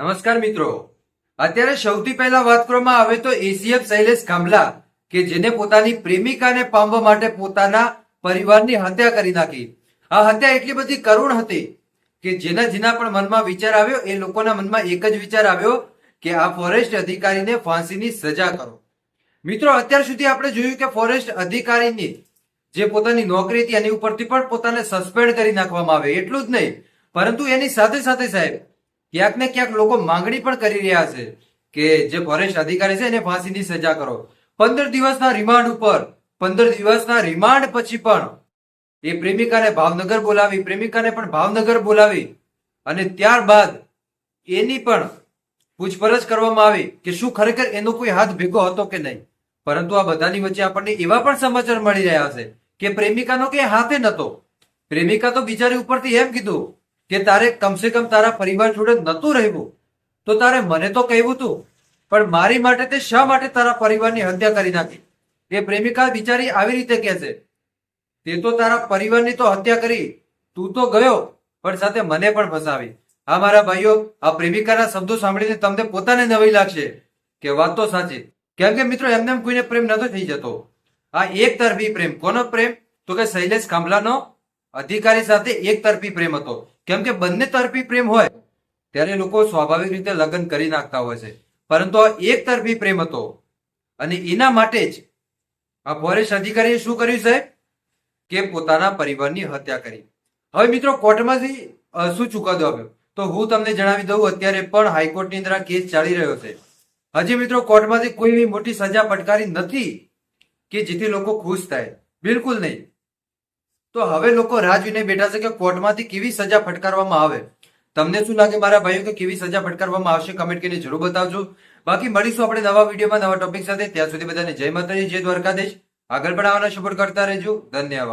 નમસ્કાર મિત્રો. અત્યારે સૌથી પહેલા વાત કરવામાં આવે તો એસીએફ શૈલેષ કાંબલા કે જેને પોતાની પ્રેમિકાને પામવા માટે પોતાના પરિવારની હત્યા કરી નાખી. આ હત્યા એટલી બધી કરુણ હતી કે જેના જેના પણ મનમાં વિચાર આવ્યો, એ લોકોના મનમાં એક જ વિચાર આવ્યો કે આ ફોરેસ્ટ અધિકારીને ફાંસીની સજા કરો. મિત્રો, અત્યાર સુધી આપણે જોયું કે ફોરેસ્ટ અધિકારીની જે પોતાની નોકરી હતી, એની ઉપરથી પણ પોતાને સસ્પેન્ડ કરી નાખવામાં આવે, એટલું જ નહીં. પરંતુ એની સાથે સાથે સાહેબ ક્યાંક ને ક્યાંક લોકો માંગણી પણ કરી રહ્યા છે કે જે ફોરેસ્ટ અધિકારી છે એને ફાંસીની સજા કરો. પંદર દિવસના રિમાન્ડ ઉપર, પંદર દિવસના રિમાન્ડ પછી પણ એ પ્રેમિકાને ભાવનગર બોલાવી, પ્રેમિકાને પણ ભાવનગર બોલાવી અને ત્યારબાદ એની પણ પૂછપરછ કરવામાં આવી કે શું ખરેખર એનો કોઈ હાથ ભેગો હતો કે નહીં. પરંતુ આ બધાની વચ્ચે આપણને એવા પણ સમાચાર મળી રહ્યા છે કે પ્રેમિકાનો કે હાથે નતો પ્રેમિકા તો બિચારી ઉપરથી એમ કીધું કે તારે કમસે કમ તારા પરિવાર જોડે નતું રહેવું, તો તારે મને તો કહેવું તું, પણ મારી માટે તે શા માટે તારા પરિવારની હત્યા કરી નાખી? એ પ્રેમિકા બિચારી આવી રીતે કહે છે, તે તો તારા પરિવારની તો હત્યા કરી, તું તો ગયો, પણ સાથે મને પણ ફસાવી. હા, મારા ભાઈઓ, આ પ્રેમિકાના શબ્દો સાંભળીને તમને પોતાને નવી લાગશે. કે વાત તો સાચી, કેમ કે મિત્રો, એમને એમ કોઈને પ્રેમ નતો થઈ જતો. આ એક તરફી પ્રેમ, કોનો પ્રેમ? તો કે શૈલેષ ખાંભલાનો અધિકારી સાથે એક તરફી પ્રેમ હતો. કેમ કે બંને તરફી પ્રેમ હોય, ત્યારે લોકો સ્વાભાવિક રીતે લગ્ન કરી નાખતા હોય છે. પરંતુ આ એક તરફી પ્રેમ હતો. અને એના માટે જ આ ફોરેસ્ટ અધિકારીએ શું કર્યું છે? કે પોતાના પરિવારની હત્યા કરી. હવે મિત્રો, કોર્ટમાંથી શું ચુકાદો આપ્યો? તો હું તમને જણાવી દઉં, અત્યારે પણ હાઈકોર્ટની અંદર આ કેસ ચાલી રહ્યો છે. હજી મિત્રો, કોર્ટમાંથી કોઈ મોટી સજા ફટકારી નથી કે જેથી લોકો ખુશ થાય. બિલકુલ નહીં. તો હવે લોકો રાહ જોઈને બેઠા છે કે કોર્ટમાંથી કેવી સજા ફટકારવામાં આવે. તમને શું લાગે મારા ભાઈઓ કે કેવી સજા ફટકારવામાં આવશે? કમેન્ટ કરીને જરૂર બતાવજો. બાકી મળીશું આપણે નવા વિડીયોમાં નવા ટોપિક સાથે. ત્યાં સુધી બધાને જય માતાજી, જય દ્વારકાધીશ. આગળ પણ આવવાના સપોર્ટ કરતા રહેજો. ધન્યવાદ.